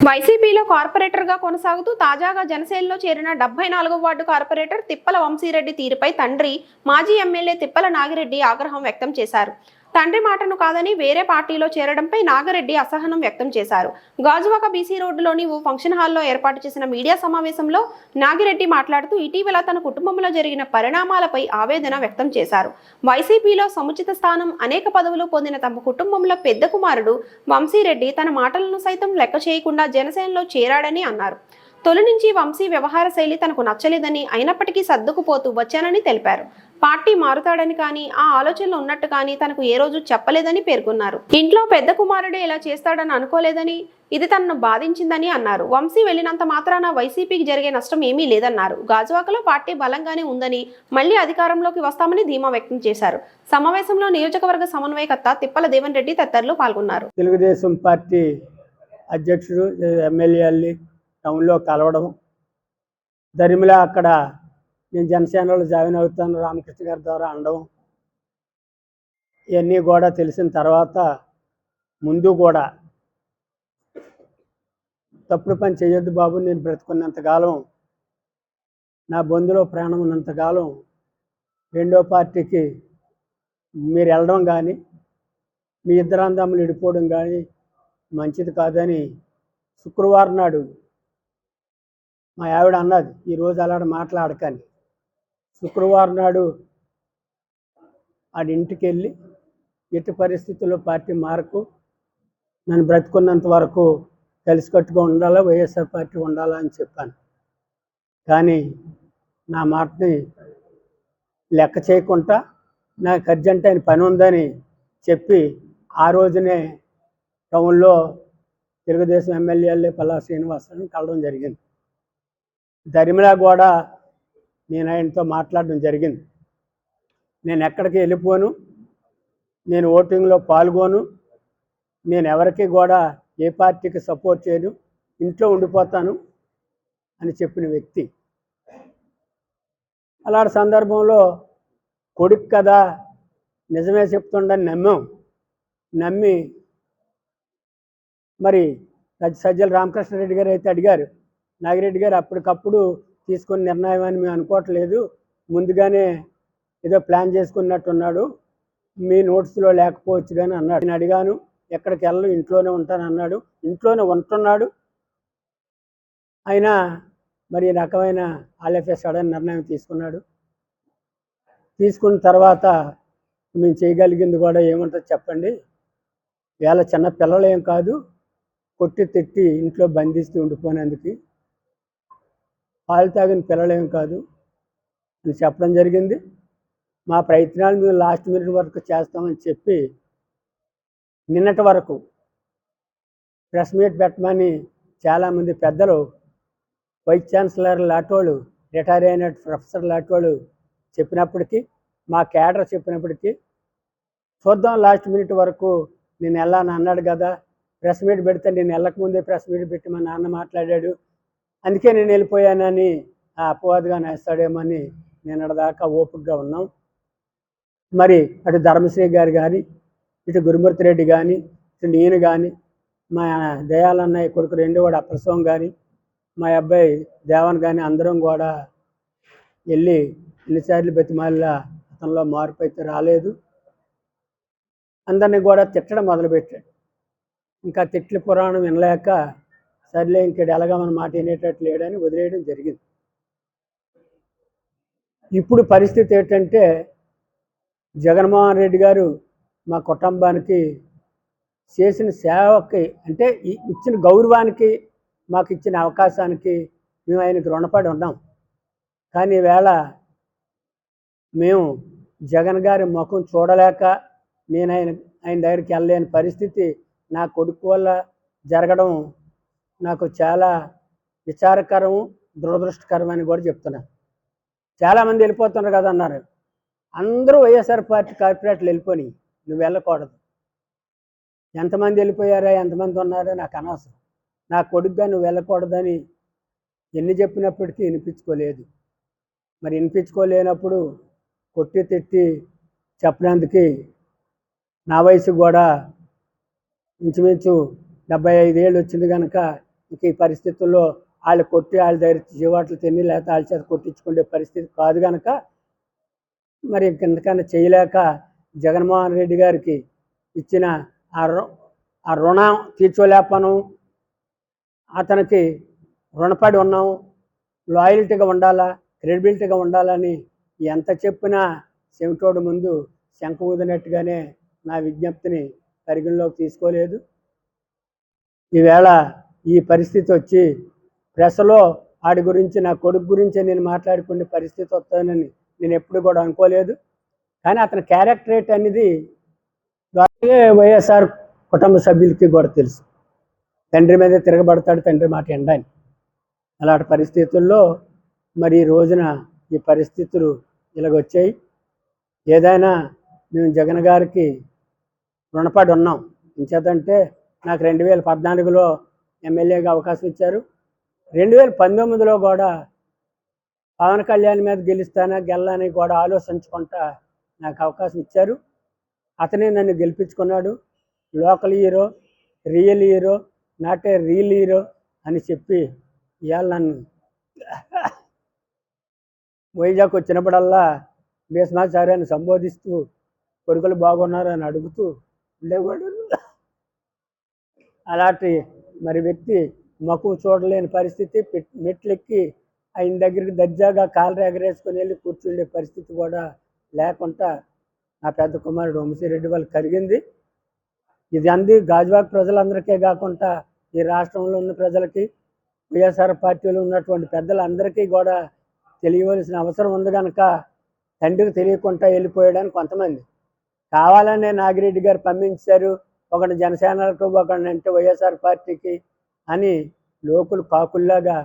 వైసీపీలో కార్పొరేటర్గా కొనసాగుతూ తాజాగా జనసేనలో చేరిన డెబ్బై నాలుగో వార్డు కార్పొరేటర్ తిప్పల వంశీరెడ్డి తీరుపై తండ్రి మాజీ ఎమ్మెల్యే తిప్పల నాగిరెడ్డి ఆగ్రహం వ్యక్తం చేశారు. తండ్రి మాటను కాదని వేరే పార్టీలో చేరడంపై నాగిరెడ్డి అసహనం వ్యక్తం చేశారు. గాజువాక బీసీ రోడ్డులోని ఓ ఫంక్షన్ హాల్లో ఏర్పాటు చేసిన మీడియా సమావేశంలో నాగిరెడ్డి మాట్లాడుతూ ఇటీవల తన కుటుంబంలో జరిగిన పరిణామాలపై ఆవేదన వ్యక్తం చేశారు. వైసీపీలో సముచిత స్థానం అనేక పదవులు పొందిన తమ కుటుంబంలో పెద్ద కుమారుడు వంశీరెడ్డి తన మాటలను సైతం లెక్క చేయకుండా జనసేనలో చేరాడని అన్నారు. తొలి నుంచి వంశీ వ్యవహార శైలి తనకు నచ్చలేదని అయినప్పటికీ సర్దుకుపోతూ వచ్చానని తెలిపారు. పార్టీ మారుతాడని కానీ ఆ ఆలోచనలో ఉన్నట్టు కానీ తనకు ఏ రోజు చెప్పలేదని పేర్కొన్నారు. ఇంట్లో పెద్ద కుమారుడే ఇలా చేస్తాడని అనుకోలేదని ఇది తనను బాధించిందని అన్నారు. వంశీ వెళ్ళినంత మాత్రాన వైసీపీకి జరిగే నష్టం ఏమీ లేదన్నారు. గాజువాకలో పార్టీ బలంగానే ఉందని మళ్ళీ అధికారంలోకి వస్తామని ధీమా వ్యక్తం చేశారు. సమావేశంలో నియోజకవర్గ సమన్వయకర్త తిప్పల దేవన్ రెడ్డి తదితరులు పాల్గొన్నారు. తెలుగుదేశం పార్టీ అధ్యక్షుడు ఎమ్మెల్యేల్ని టౌన్లో కలవడం దరిమిలా అక్కడ నేను జనసేనలో జాయిన్ అవుతాను రామకృష్ణ గారి ద్వారా అనడం. ఇవన్నీ కూడా తెలిసిన తర్వాత ముందు కూడా తప్పుడు పని చేయొద్దు బాబు నేను బ్రతుకున్నంతకాలం నా బంధులో ప్రాణం ఉన్నంతకాలం రెండో పార్టీకి మీరు వెళ్ళడం కానీ మీ ఇద్దరు అందములు విడిపోవడం కానీ మంచిది కాదని శుక్రవారం నాడు మా ఆవిడ అన్నది ఈరోజు అలాడ మాట్లాడకని శుక్రవారం నాడు ఆడి ఇంటికి వెళ్ళి ఎట్టి పరిస్థితుల్లో పార్టీ మారకు నన్ను బ్రతుకున్నంత వరకు కలిసికట్టుగా ఉండాలా వైఎస్ఆర్ పార్టీ ఉండాలా అని చెప్పాను. కానీ నా మాటని లెక్క చేయకుండా నాకు అర్జెంట్ అయిన పని ఉందని చెప్పి ఆ రోజునే టౌన్లో తెలుగుదేశం ఎమ్మెల్యేలు పల్లా శ్రీనివాసరావుని కలవడం జరిగింది. దరిమిలా కూడా నేను ఆయనతో మాట్లాడడం జరిగింది. నేను ఎక్కడికి వెళ్ళిపోను నేను ఓటింగ్లో పాల్గొను నేను ఎవరికి కూడా ఏ పార్టీకి సపోర్ట్ చేయను ఇంట్లో ఉండిపోతాను అని చెప్పిన వ్యక్తి. అలాంటి సందర్భంలో కొడుకు కదా నిజమే చెప్తుండని నమ్మాం. నమ్మి మరి సజ్జల రామకృష్ణారెడ్డి గారు అయితే అడిగారు నాగిరెడ్డి గారు అప్పటికప్పుడు తీసుకున్న నిర్ణయం అని మేము అనుకోవట్లేదు. ముందుగానే ఏదో ప్లాన్ చేసుకున్నట్టున్నాడు. మీ నోట్స్లో లేకపోవచ్చు కానీ అన్నాడు. నేను అడిగాను ఎక్కడికి వెళ్ళను ఇంట్లోనే ఉంటాను అన్నాడు. ఇంట్లోనే ఉంటున్నాడు. అయినా మరి ఈ రకమైన ఆలఫ్య సడన్ నిర్ణయం తీసుకున్నాడు. తీసుకున్న తర్వాత మేము చేయగలిగింది కూడా ఏముంటుంది చెప్పండి. వేళ చిన్న పిల్లలేం కాదు. కొట్టి తిట్టి ఇంట్లో బంధిస్తూ ఉండిపోయినందుకు పాలు తాగిన పిల్లలేం కాదు. అని చెప్పడం జరిగింది. మా ప్రయత్నాలు మేము లాస్ట్ మినిట్ వరకు చేస్తామని చెప్పి నిన్నటి వరకు ప్రెస్ మీట్ పెట్టమని చాలామంది పెద్దలు వైస్ ఛాన్సలర్ లాటోళ్ళు రిటైర్ అయిన ప్రొఫెసర్ లాటోళ్ళు చెప్పినప్పటికీ మా క్యాడర్ చెప్పినప్పటికీ చూద్దాం లాస్ట్ మినిట్ వరకు నేను వెళ్ళాను అన్నాడు కదా. ప్రెస్ మీట్ పెడితే నేను వెళ్ళకముందే ప్రెస్ మీట్ పెట్టి మా నాన్న మాట్లాడాడు. అందుకే నేను వెళ్ళిపోయానని ఆ అపవాదుగా నేస్తాడేమని నేను దాకా ఓపికగా ఉన్నాం. మరి అటు ధర్మశ్రీ గారు కానీ ఇటు గురుమూర్తి రెడ్డి కానీ ఇటు నేను కానీ మా దయాలన్నయ్య కొడుకు రెండు కూడా అప్రసవం కానీ మా అబ్బాయి దేవన్ కానీ అందరం కూడా వెళ్ళి ఎన్నిసార్లు బతిమాలిలా అతనిలో మార్పు అయితే రాలేదు. అందరినీ కూడా తిట్టడం మొదలుపెట్టాడు. ఇంకా తిట్ల పురాణం వినలేక సర్లే ఇంకడు ఎలాగా మన మాట వినేటట్టు లేడని వదిలేయడం జరిగింది. ఇప్పుడు పరిస్థితి ఏంటంటే జగన్మోహన్ రెడ్డి గారు మా కుటుంబానికి చేసిన సేవకి అంటే ఇచ్చిన గౌరవానికి మాకు ఇచ్చిన అవకాశానికి మేము ఆయనకి రుణపడి ఉన్నాం. కానీ ఈవేళ మేము జగన్ గారి ముఖం చూడలేక నేను ఆయన ఆయన దగ్గరికి వెళ్ళలేని పరిస్థితి నా కొడుకు వల్ల జరగడం నాకు చాలా విచారకరం దురదృష్టకరం అని కూడా చెప్తున్నా. చాలామంది వెళ్ళిపోతున్నారు కదా అన్నారు. అందరూ వైఎస్ఆర్ పార్టీ కార్పొరేట్లు వెళ్ళిపోయి నువ్వు వెళ్ళకూడదు. ఎంతమంది వెళ్ళిపోయారా ఎంతమంది ఉన్నారో నాకు అనవసరం. నా కొడుకుగా నువ్వు వెళ్ళకూడదని ఎన్ని చెప్పినప్పటికీ వినిపించుకోలేదు. మరి వినిపించుకోలేనప్పుడు కొట్టి తిట్టి చెప్పినందుకు నా వయసు కూడా ఇంచుమించు డెబ్బై ఐదేళ్ళు వచ్చింది కనుక ఇంక ఈ పరిస్థితుల్లో వాళ్ళు కొట్టి వాళ్ళ దగ్గర జీవాట్లు తిని లేకపోతే వాళ్ళ చేత కొట్టించుకునే పరిస్థితి కాదు కనుక మరి కిందకన్నా చేయలేక జగన్మోహన్ రెడ్డి గారికి ఇచ్చిన ఆ రు- ఆ రుణం తీర్చోలేపను అతనికి రుణపడి ఉన్నాం. లాయల్టీగా ఉండాలా క్రెడిబిలిటీగా ఉండాలని ఎంత చెప్పినా చెవిటోడు ముందు శంఖ ఊదినట్టుగానే నా విజ్ఞప్తిని పరిగణలోకి తీసుకోలేదు. ఈవేళ ఈ పరిస్థితి వచ్చి ప్రెస్లో వాడి గురించి నా కొడుకు గురించి నేను మాట్లాడుకునే పరిస్థితి వస్తానని నేను ఎప్పుడు కూడా అనుకోలేదు. కానీ అతని క్యారెక్టరేట్ అనేది వైఎస్ఆర్ కుటుంబ సభ్యులకి కూడా తెలుసు. తండ్రి మీద తిరగబడతాడు తండ్రి మాట ఎండని అలాంటి పరిస్థితుల్లో మరి ఈ రోజున ఈ పరిస్థితులు ఇలాగొచ్చాయి. ఏదైనా మేము జగన్ గారికి రుణపడి ఉన్నాం. ఇంచేతంటే నాకు రెండు వేల పద్నాలుగులో ఎమ్మెల్యేగా అవకాశం ఇచ్చారు. రెండు వేల పంతొమ్మిదిలో కూడా పవన్ కళ్యాణ్ మీద గెలుస్తానా గెలని కూడా ఆలోచించుకుంటా నాకు అవకాశం ఇచ్చారు. అతనే నన్ను గెలిపించుకున్నాడు. Local hero real hero not a real hero అని చెప్పి ఇవాళ నన్ను వైజాగ్ వచ్చినప్పుడల్లా భీష్మాచార్యాన్ని సంబోధిస్తూ కొడుకులు బాగున్నారు అని అడుగుతూ ఉండేవాడు. అలాంటి మరి వ్యక్తి మకు చూడలేని పరిస్థితి మెట్లెక్కి ఆయన దగ్గరికి దర్జాగా కాలు ఎగరేసుకొని వెళ్ళి కూర్చుండే పరిస్థితి కూడా లేకుండా నా పెద్ద కుమారుడు వంశీరెడ్డి వాళ్ళు కలిగింది. ఇది అంది గాజువాక్ ప్రజలందరికీ కాకుండా ఈ రాష్ట్రంలో ఉన్న ప్రజలకి వైఎస్ఆర్ పార్టీలో ఉన్నటువంటి పెద్దలందరికీ కూడా తెలియవలసిన అవసరం ఉంది కనుక తండ్రికి తెలియకుండా వెళ్ళిపోయాడని కొంతమంది. కావాలనే నాగిరెడ్డి గారు పంపించారు ఒకటి జనసేనకు ఒకటి అంటే వైఎస్ఆర్ పార్టీకి అని లోకులు కాకుల్లాగా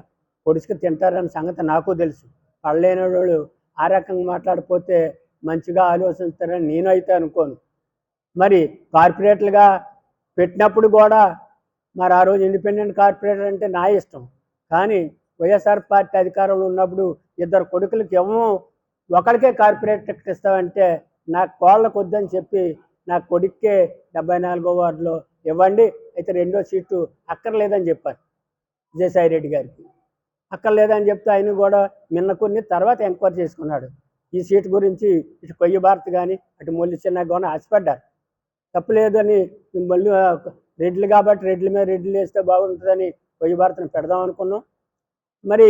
పొడుచుకు తింటారన్న సంగతి నాకు తెలుసు. పడలేని వాళ్ళు ఆ రకంగా మాట్లాడిపోతే మంచిగా ఆలోచిస్తారని నేనైతే అనుకోను. మరి కార్పొరేట్లుగా పెట్టినప్పుడు కూడా మరి ఆ రోజు ఇండిపెండెంట్ కార్పొరేటర్ అంటే నా ఇష్టం. కానీ వైఎస్ఆర్ పార్టీ అధికారంలో ఉన్నప్పుడు ఇద్దరు కొడుకులకి ఏమో ఒకరికే కార్పొరేట్ టికెట్ ఇస్తామంటే నా కోళ్ళకు వద్దని చెప్పి నా కొడుక్కే డెబ్బై నాలుగో వార్డులో ఇవ్వండి అయితే రెండో సీటు అక్కర్లేదని చెప్పారు విజయసాయి రెడ్డి గారికి. అక్కర్లేదని చెప్తే ఆయన కూడా నిన్న కొన్ని తర్వాత ఎంక్వైరీ చేసుకున్నాడు. ఈ సీటు గురించి ఇటు కొయ్య భారత్ కానీ అటు మొల్లి చిన్న కానీ ఆశపడ్డారు. తప్పులేదు మళ్ళీ రెడ్లు కాబట్టి రెడ్ల మీద రెడ్లు వేస్తే బాగుంటుందని కొయ్య భారత్ని పెడదాం అనుకున్నాం. మరి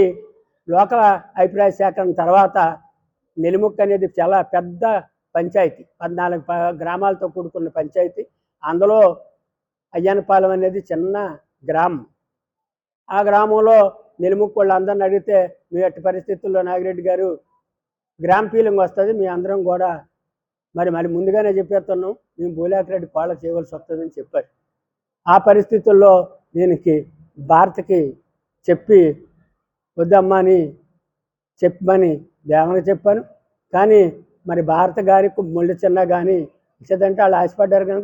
లోకల్ అభిప్రాయ సేకరణ తర్వాత నెలిముక్క అనేది చాలా పెద్ద పంచాయతీ పద్నాలుగు గ్రామాలతో కూడుకున్న పంచాయతీ. అందులో అయ్యానపాలెం అనేది చిన్న గ్రామం. ఆ గ్రామంలో నెలిముక్కు అందరిని అడిగితే మీ అట్టి పరిస్థితుల్లో నాగిరెడ్డి గారు గ్రామ్ ఫీలింగ్ వస్తుంది మీ అందరం కూడా మరి మరి ముందుగానే చెప్పేస్తున్నాం మేము బోలాకిరెడ్డి కోళ్ళ చేయవలసి వస్తుందని చెప్పారు. ఆ పరిస్థితుల్లో దీనికి భారత్కి చెప్పి వద్దమ్మా అని చెప్పమని దేవనకి చెప్పాను. కానీ మరి భారత గారి ముళ్ళు చిన్న కానీ ఇచ్చేదంటే వాళ్ళు ఆశపడ్డారు కనుక